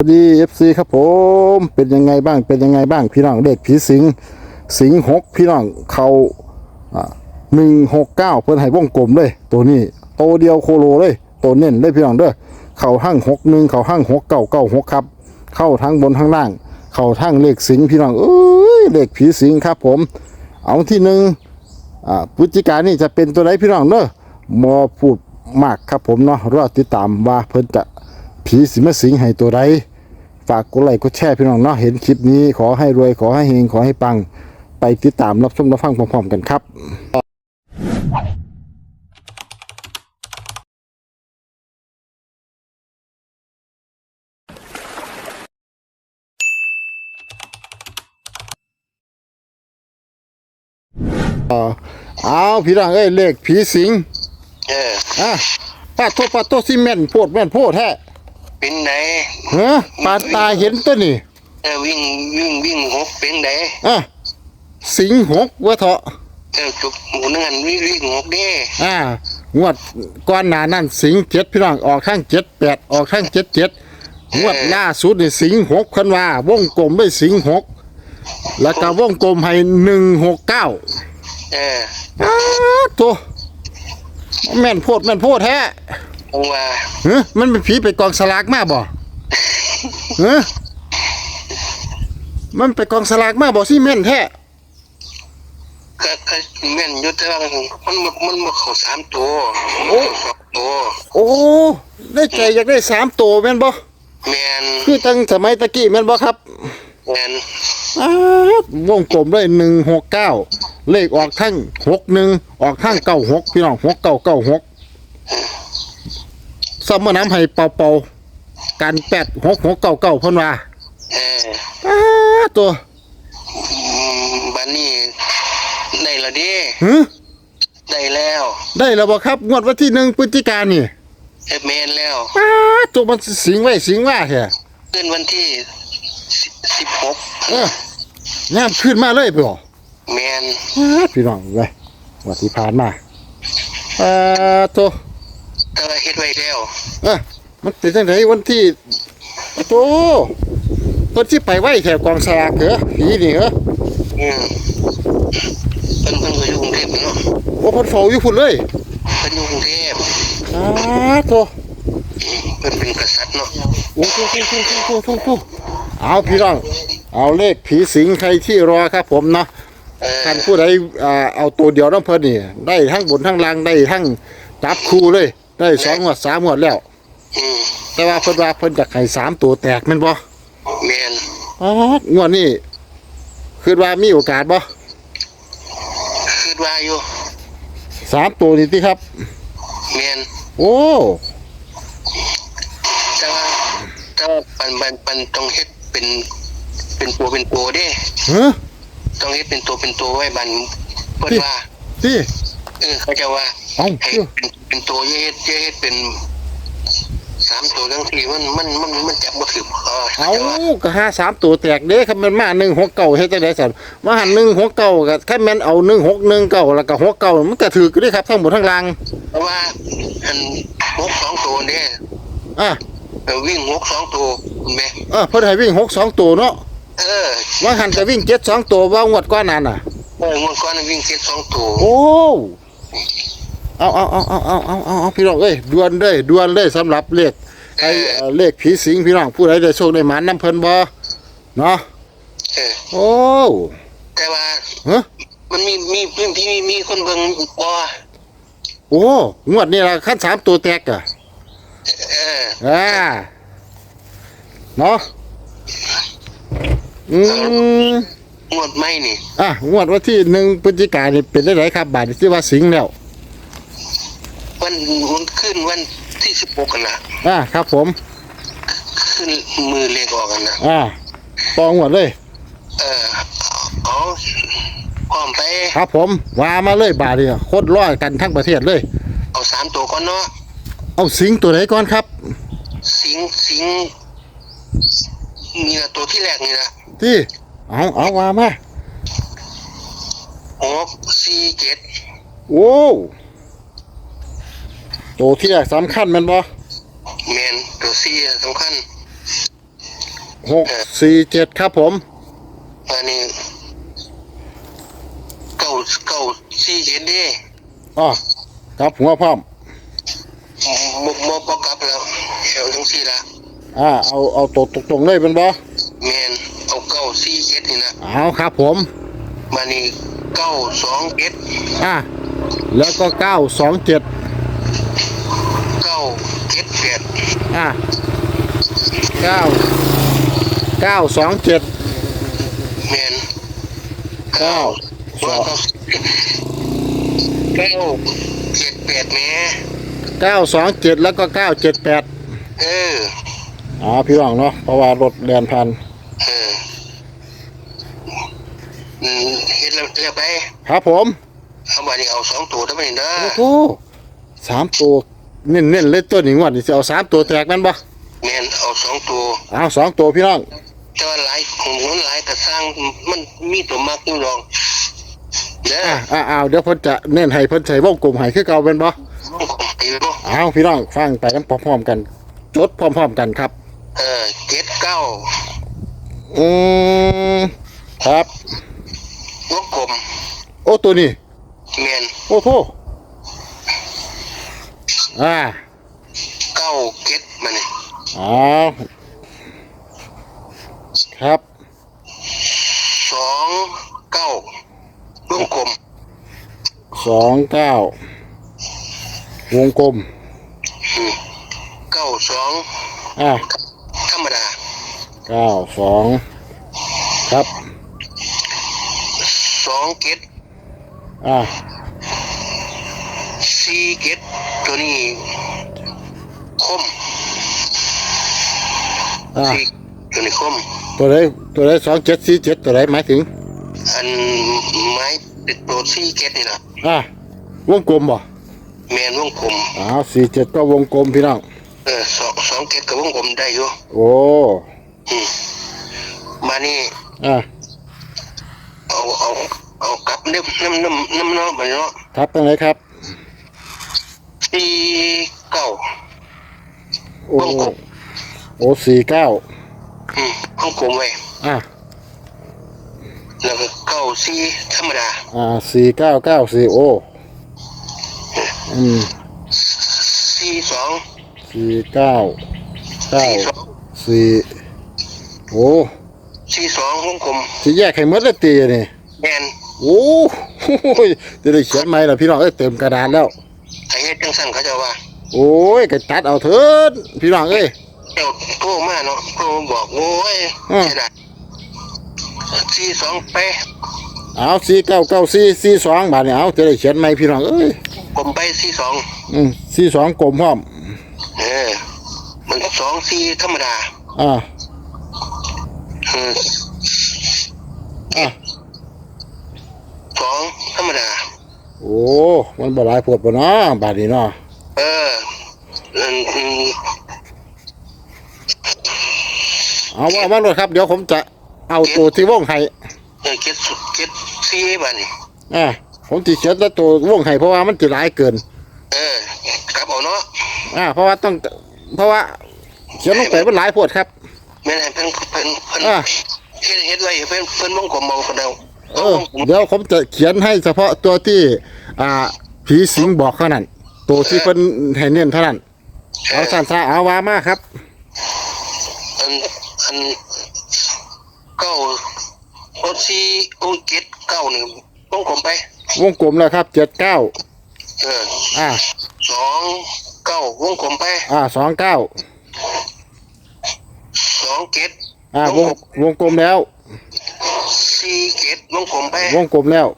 สวัสดีเอฟซีครับผมเป็นยังไงบ้างเป็นยังไงบ้างพี่น้องเด็กผีสิงสิงหกพี่น้องเขาหนึ่งหกเก้าเพิ่นให้วงกลมเลย ตัวนี้โตเดียวโคโลเลยตัวเน้นเลยพี่น้องเด้อเข่าห้างหกหนึ่งเข่าห้างหกเก้าเก้าหกครับ เข้าทั้งบนทั้งล่าง เข่าทั้งเลขสิงพี่น้องเอ้ยเลขผีสิงครับผม เอาที่หนึ่งพฤศจิกายนนี่จะเป็นตัวไหนพี่น้องเด้อมอพูดมากครับผมเนาะรอติดตามว่าเพิ่นจะผีสิมาสิงให้ตัวใด ฝากกดไลค์กดแชร์พี่น้องเนาะเห็นคลิปนี้ขอให้รวยขอให้เฮงขอให้ปัง ไปติดตามรับชมรับฟังพร้อมๆกันครับเอาพี่น้องเอ้ยเลขผีสิงเอออะป้าโทษป้าโทษซีเมนโพดแม่นโพดแท้ เป็นไหนเฮ้ปาตาเห็นตัวนี่เออวิ่งวิ่งวิ่งหกเป็นไหนอะสิงหกวะเถาะเออจุกหมูนั่นวิ่งวิ่งหกเด้อ่างวดก้อนหนานั่นสิงเจ็ดพี่น้องออกข้างเจ็ดแปดออกข้างเจ็ดเจ็ดงวดล่าสุดนี่สิงหกคันว่าวงกลมไม่สิงหกแล้วก็วงกลมให้หนึ่งหกเก้าเอออ้าตัวแม่นโพดแม่นโพดแท้ กูวเออมันเป็นผีไปกองสลากมากบ่เฮ้ยมันไปกองสลากมากบ่สิแม่นแท้ก็แม่นอยู่แต่ว่ามันมันมาเข้าสามตัวโอ้สองตัวโอ้ได้ใจอยากได้สามตัวแม่นบ่แม่นคือตั้งสมัยตะกี้แม่นบ่ครับแม่นอ้าววงกลมเลยงหกเก้าเลขออกทั้งหกหนึ่งออกทั้งเก้าหกพี่น้องหกเก้าเก้าหก ซัมเมอร์น้ำให้เป่าเป่าๆกันแปดหกหกเก้าเก้าเพิ่นว่าเอออ้าตัวอืมบันนี้ได้และเด้หืได้แล้วได้แล้วบ่ครับ งวดวันที่หนึ่งพฤศจิกายนนี่เออแม่นแล้วอ้าตัวมันสิงไว้สิงว่าแท้ขึ้นวันที่สิบหกเอองามขึ้นมาเลยไปบ่แม่นอ้าพี่น้องเว้ยงวันที่ผ่านมาอ้าตัว แต่ว่าเฮ็ดไว้แล้วเออมันเป็นจังไดวันที่โตคนที่ไปไหว้แถวกองสลากเหรอผีนี่เหรออืมเพิ่นเพิ่นก็อยู่กรุงเทพเนาะโอ้คนเฝ้าอยู่พุ่นเลยเพิ่นอยู่กรุงเทพอ้าโตอืมเพิ่นเป็นกษัตริย์เนาะโอ้โหโอ้โหโอ้โหโอ้โหเอาพี่น้อง เอาเลขผีสิงใครที่รอครับผมเนาะเออท่านผู้ใดอ่าเอาตัวเดียวน้ำเพิ่นนี่ ได้ทั้งบนทั้งล่างได้ทั้งจับคู่เลย ได้สองหมวดสามหมวดแล้ว อืมแต่ว่าเพิ่นว่าเพิ่นจะให้สามตัวแตกแม่นบ่แม่นอ๋องวดนี้คิดว่ามีโอกาสบ่คิดว่าอยู่สามตัวนี่ติครับ แม่นโอ้แต่ว่าแต่ว่าปันปันปันต้องเฮ็ดเป็น เป็นตัวเป็นตัวเด้เฮ้อต้องเฮ็ดเป็นตัวเป็นตัวไว้บันเพิ่นว่าที่เออเขาจะว่า เอ้าให้เป็นเป็นตัวเฮ็ดเฮ็ดเป็นสามตัวทั้งทีมันมันมันมันจับบ่ถึงเออเขาเอาจะว่าก็หาสามตัวแตกเด้ครับมันมาหนึ่งหกเก้าเฮ็ดจังไดสันมาหันหนึ่งหกเก้าก็แค่แม่นเอาหนึ่งหกหนึ่งเก้าแล้วก็หกเก้ามันก็ถือกันด้ครับทั้งหมดทั้งรางเพราะว่าอันหกสองตัวเนี่ยอะเออวิ่งหกสองตัวคุณแม่เออเพิ่นให้วิ่งหกสองตัวเนาะเออว่าหันก็วิ่งเจ็ดสองตัวว่างวดก้อนนั้นน่ะ เอองวดก่อนวิ่งเจ็ดสองตัว โอ้ เอาเอาเอาเอาเอาเอาเอาพี่น้องเอ้ยดวนเลยดวนเลยสำหรับเลขไอ้เลขผีสิงพี่น้องผู้ใดได้โชคได้หมานน้ำเพลินบ่เนาะโอ้แต่ว่าฮะมันมีมีพื้นที่มีมีคนเบิ่งบ่โอ้งวดนี้ละขั้นสามตัวแตกอะเอออ่าเนาะอืมงวดไม่นี่อะงวดว่าที่หนึ่งพฤศจิกายนเป็นได้ไรครับบาทที่ว่าสิงแล้ว วันวันขึ้นวันที่สิบหกกันนะอ่าครับผม ขึ้นมือเลขออกกันนะอ่าตองงวดเลย เออเอาพร้อมไป ครับผมว่ามาเลยบาทนี่โคตรร้อยกันทั้งประเทศเลย เอาสามตัวก่อนเนาะเอาสิงตัวไหนก่อนครับ สิงสิงนี่ละตัวที่แรกนี่ละที่เอาเอาว่ามาหกสี่เจ็ดโอ้ ตัวที่แรกสำคัญแมันบ่แมนตัวสี่สำคัญหกสี่เจ็ดครับผม อันนี้เก้าเก้าสี่เจ็ดดิอ๋อครับหัวพร้อมมมมปกลับแล้วแถวทั้งสี่ละอ่าเอาเอาตัวตรงๆเลยเป็นบ่แมนเอาเก้าสี่เจ็ดนี่นะเอาครับผมมานี่เก้าสองเจ็ดอ่าแล้วก็เก้าสองเจ็ด เก้าเจ็ดแปดอ่าเก้าเก้าสองเจ็ดแมนเก้าสองเก้าเจ็ดแปดแหม่เก้าสองเจ็ดแล้วก็เก้าเจ็ดแปดเอออ๋อพี่น้องเนาะเพราะว่ารถแดนพันเอออืมเฮ็ดแล้วเรียกไป ครับผมเอามานี่เอาสองตัวได้ไหมเด้อโอ้โห สามตัวเน้นๆเลยตัวนี้งวดนี่จะเอาสามตัวแตกแมันบ่แมนเอาสองตัวเอาสองตัวพี่น้องแต่ว่าหลายของมันหลายกระสร้างมันมีตัวมากอยู่หรอกเด้ออ่าอ่าเอาเดี๋ยวเพิ่นจะเน้นให้เพิ่นใส่วงกลมให้คือเก่าเป็นบ่ไอ้บ่เอาพี่น้องฟังไปกันพร้อมๆกัน จดพร้อมๆกันครับ เออเจ็ดเก้าอืมครับ วงกลมโอ้ตัวนี้แมนโอ้โห อ่าเก้าเจ็ดมานี่เอาครับสองเก้าวงกลมสองเก้าวงกลมเก้าสองอ่าธรรมดาเก้าสองครับสองเจ็ดอ่า สี่เจ็ดตัวนี้คมอ่าสี่ตัวนี้คม ตัวไหนตัวไหนสองเจ็ดสี่เจ็ดตัวไหนหมายถึง อันไม้ติดตัวสี่เจ็ดนี่นะอ่าวงกลมบ่แมนวงกลมอ้าวสี่เจ็ดก็วงกลมพี่น้องเออสองสองเจ็ดกับวงกลมได้อยู่โอ้อืมมานี่อ่าเอาเอาเอากลับน้ำน้ำน้ำน้ำเนาะมันเนาะครับตั้งไหนครับ สี่เก้าโอ้วงกลมโอ้สี่เก้าอืมวงกลมไว้อ่าแล้วก็เก้าสี่ธรรมดาอ่าสี่เก้าเก้าสี่โอ้อืมสี่สองสี่เก้าเก้าสี่สองสี่โอ้สี่สองวงกลมสิแยกให้หมดเลยตีนี่แมนโอ้โหจะได้เขียนไหมล่ะพี่น้องเอ้ยเต็มกระดานแล้วไอ้เฮ็ด จังสั่นเขาจะว่า โอ้ยก็ตัดเอาเถิดพี่น้องเอ้ยเจ้าโทรมาเนาะโทรมาบอกโอ้ยอืมเสียดายสี่สองไปเอาสี่เก้าเก้าสี่สี่สองบาทเนี่ยเอาจะได้เขียนไหมพี่น้องเอ้ยกลมไปสี่สองอืมสี่สองกลมพร้อมเออมันสองสี่ธรรมดาอ่าเอออ่าสองธรรมดา โอ้ มันบ่หลายปวดบ่เนาะบาทนี้เนาะเอออืมอืมเอาว่ามาเลยครับ เดี๋ยวผมจะเอาตัวที่วงให้เออเจ็ดสุดเจ็ดสี่บัดนอ่าผมจะเขียนแต่ตัววงให้เพราะว่ามันจะหลายเกิน เออกลับเอาเนาะอ่า เพราะว่าต้อง เพราะว่าเขียนลงไปมันหลายปวดครับแม่นให้เพิ่นเพิ่นเพิ่นอ่าเฮ็ดเฮ็ดไว้ให้เพิ่นเพิ่นวงกลมเอาคนเดียว เออเดี๋ยวผมจะเขียนให้เฉพาะตัวที่ อ่า ผีสิงบอกเท่านั้น ตัวที่เพิ่นให้เน้นเท่านั้น เอาสั้นซะเอาว่ามาครับ อันอันเก้าโอซีโอเจ็ดเก้าหนึ่งวงกลมไป วงกลมแล้วครับเจ็ดเก้าเอออ่า สองเก้าวงกลมไปอ่าสองเก้าสองเจ็ด อ่าวงวงกลมแล้ว สี่เจ็ดวงกลมไปวงกลมแล้ว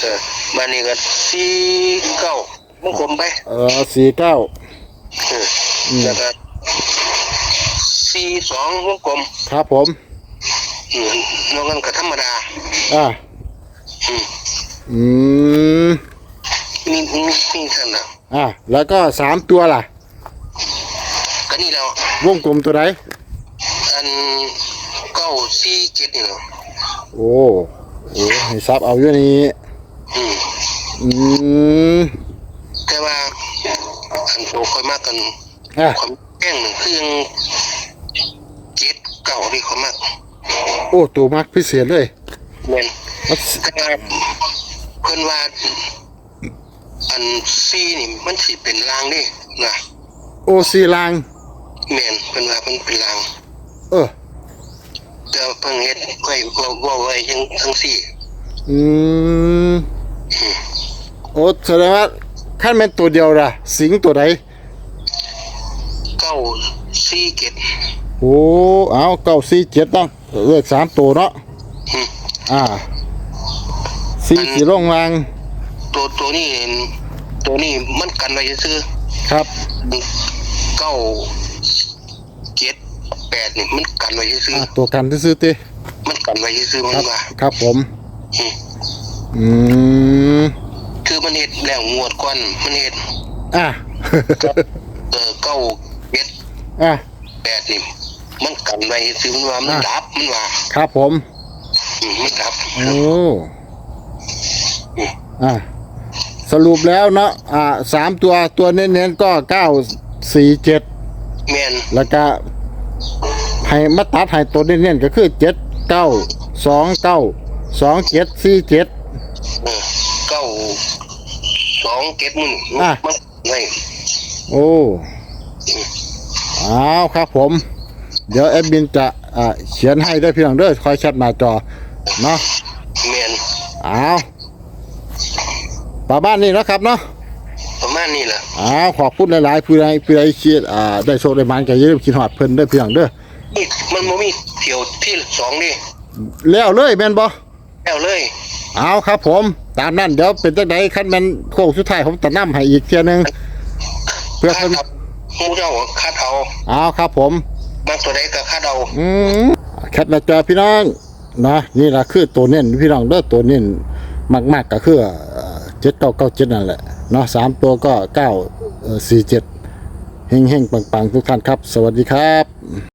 เออมานี่ก็สี่เก้าวงกลมไปเออสี่เก้าเออแล้วก็สี่สองวงกลมครับผม อืมนอกนั้นก็ธรรมดาอ่าอืมอืมมีมีมีเท่านั้นอ่าแล้วก็สามตัวล่ะ ก็นี่แล้ววงกลมตัวไหนอันเก้าสี่เจ็ดนี่เนาะ โอ้โอ้ให้ซับเอาอยู่นี่อืมอืมแต่ว่าอันโตค่อยมากกันอะความแป้งหนึ่งคือยังเจ็ดเก่าที่เขามากโอ้ตัวมักพิเศษเลยแม่นมันแต่ว่าเพิ่นว่าอันซีนี่มันสิเป็นรางนี่นะโอซีลางแม่นเพิ่นว่าเพิ่นเป็นรางเออ แต่ว่าเพิ่นเฮ็ดไว้ว่าว่าไว้จังทั้งสี่ อืมโอ้แสดงว่าขั้นเป็นตัวเดียวล่ะ สิงตัวใดเก้าสี่เกตโอ้เอาเก้าสี่เจ็ดเนาะเลขสามตัวเนาะอืมอ่าสี่สีลงลางตัวตัวนี้ตัวนี้มันกันไว้ซื่อครับๆเก้าเจ็ด แปดนี่มันกันไว้ซื่ออ่าตัวกันซื้อๆติๆมันกันไว้ซื่อๆคมันรับ ว่าครับผม อืมอืมคือมันเฮ็ดแล้วงวดก่อนมันเฮ็ดอะ เออเก้าเจ็ดอะ แปดนี่มันกันไว้ซื่อมันว่ามันอะ ดับมันว่าครับผมอืมมันดับ โอ้อะสรุปแล้วเนาะอ่าสามตัวตัวเน้นๆก็เก้าสี่เจ็ดแม่นแล้วก็ ให้มาตัดให้ตัวเน้นๆก็คือเจ็ดเก้าสองเก้าสองเจ็ดสี่เจ็ด เออเก้าสองเจ็ดมันอะ มันไว้โอ้เอาครับผม เดี๋ยวแอดมินจะอ่าเขียนให้ด้วยพี่น้องเด้อคอยแชทหน้าจอเนาะแม่นเอาประมาณนี้นะครับเนาะ ประมาณนี้แหละ อ้าวขอบคุณหลายๆผู้ใดผู้ใดคิดอ่าได้โชคได้หมันก็อย่าลืมคิดฮอดเพิ่นเด้อพี่น้องเด้อ นี่มันบ่มีเที่ยวที่สองนี่แล้วเลยแม่นบ่แล้วเลยเอาครับผม ตามนั้นเดี๋ยวเป็นจังไดคันแม่นโค้งสุดท้ายผมจะนํให้อีกเที่ยหนึงเพื่อคาเพิ่นดเอาหมูเจ้าคาดเอาเอาครับผมบางตัวใดก็คาดเอาอืมแคทหน้าจอพี่น้องนะนี่ล่ะคือตัวเน้นพี่น้องเด้อตัวเน้นมาก ๆ ก็คือเจ็ดเก้าเก้าเจ็ดนั่นแหละเนาะสามตัวก็เก้าสี่เจ็ดเฮงๆ ปัง ๆ ทุกท่านครับ สวัสดีครับ